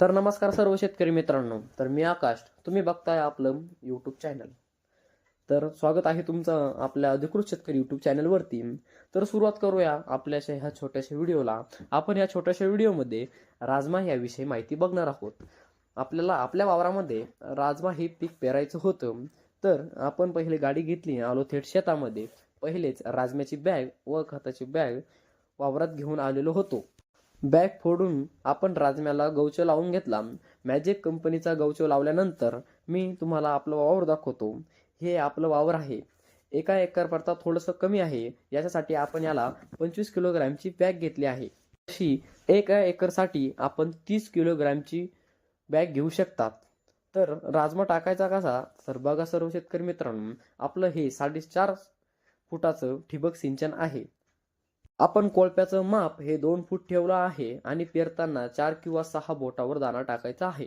तर नमस्कार सर्व शेतकरी मित्रांनो. तर मी आकाश. तुम्ही बघताय आपलं यूट्यूब चॅनल तर स्वागत आहे तुमचं आपल्या अधिकृत शेतकरी यूट्यूब चॅनलवरती तर सुरुवात करूया आपल्याच्या ह्या छोट्याशा व्हिडिओला. आपण या छोट्याशा व्हिडिओमध्ये राजमा याविषयी माहिती बघणार आहोत. आपल्याला आपल्या वावरामध्ये राजमा हे पीक पेरायचं होतं. तर आपण पहिले गाडी घेतली आलो थेट शेतामध्ये. पहिलेच राजम्याची बॅग व खताची बॅग वावरात घेऊन आलेलो होतो. बॅग फोडून आपण राजम्याला गौच लावून घेतला. मॅजिक कंपनीचा गौच लावल्यानंतर मी तुम्हाला आपलं वावर दाखवतो. हे आपलं वावर आहे. एका एकरपरता थोडंसं कमी आहे. याच्यासाठी आपण याला पंचवीस किलोग्रॅमची बॅग घेतली आहे. अशी एका एकरसाठी आपण तीस किलोग्रॅमची बॅग घेऊ शकतात. तर राजमा टाकायचा कसा? तर बघा सर्व शेतकरी मित्रांनो आपलं हे साडेचार फुटाचं ठिबक सिंचन आहे. आपण कोळप्याचं माप हे दोन फूट ठेवलं आहे आणि पेरताना चार किंवा सहा बोटावर दाणा टाकायचा आहे.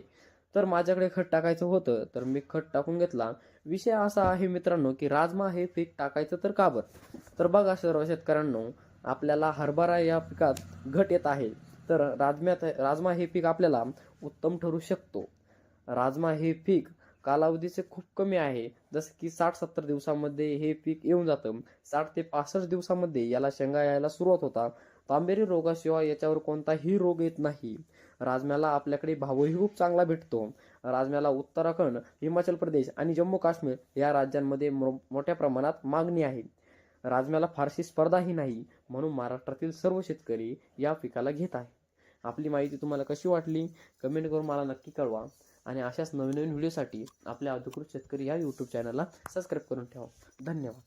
तर माझ्याकडे खत टाकायचं होतं तर मी खत टाकून घेतला. विषय असा आहे मित्रांनो की राजमा हे पीक टाकायचं तर का बरं? तर बघा सर्व शेतकऱ्यांनो आपल्याला हरभरा या पिकात घट येत आहे. तर राजम्यात राजमा हे पीक आपल्याला उत्तम ठरू शकतो. राजमा हे पीक कालावधीचे खूप कमी आहे. जसं की साठ सत्तर दिवसामध्ये हे पीक येऊन जातं. साठ ते पासष्ट दिवसामध्ये याला शेंगा यायला सुरुवात होता. तांबेरी रोगाशिवाय याच्यावर कोणताही रोग येत नाही. राजम्याला आपल्याकडे भावही खूप चांगला भेटतो. राजम्याला उत्तराखंड हिमाचल प्रदेश आणि जम्मू काश्मीर या राज्यांमध्ये मो- मोठ्या प्रमाणात मागणी आहे. राजम्याला फारशी स्पर्धाही नाही म्हणून महाराष्ट्रातील सर्व शेतकरी या पिकाला घेत आहे आपली माहिती तुम्हाला कशी वाटली कमेंट करून मला नक्की कळवा. आणि अशाच नवीन नवीन व्हिडिओसाठी आपल्या अधिकृत शेतकरी या यूट्यूब चॅनलला सबस्क्राईब करून ठेवा. धन्यवाद.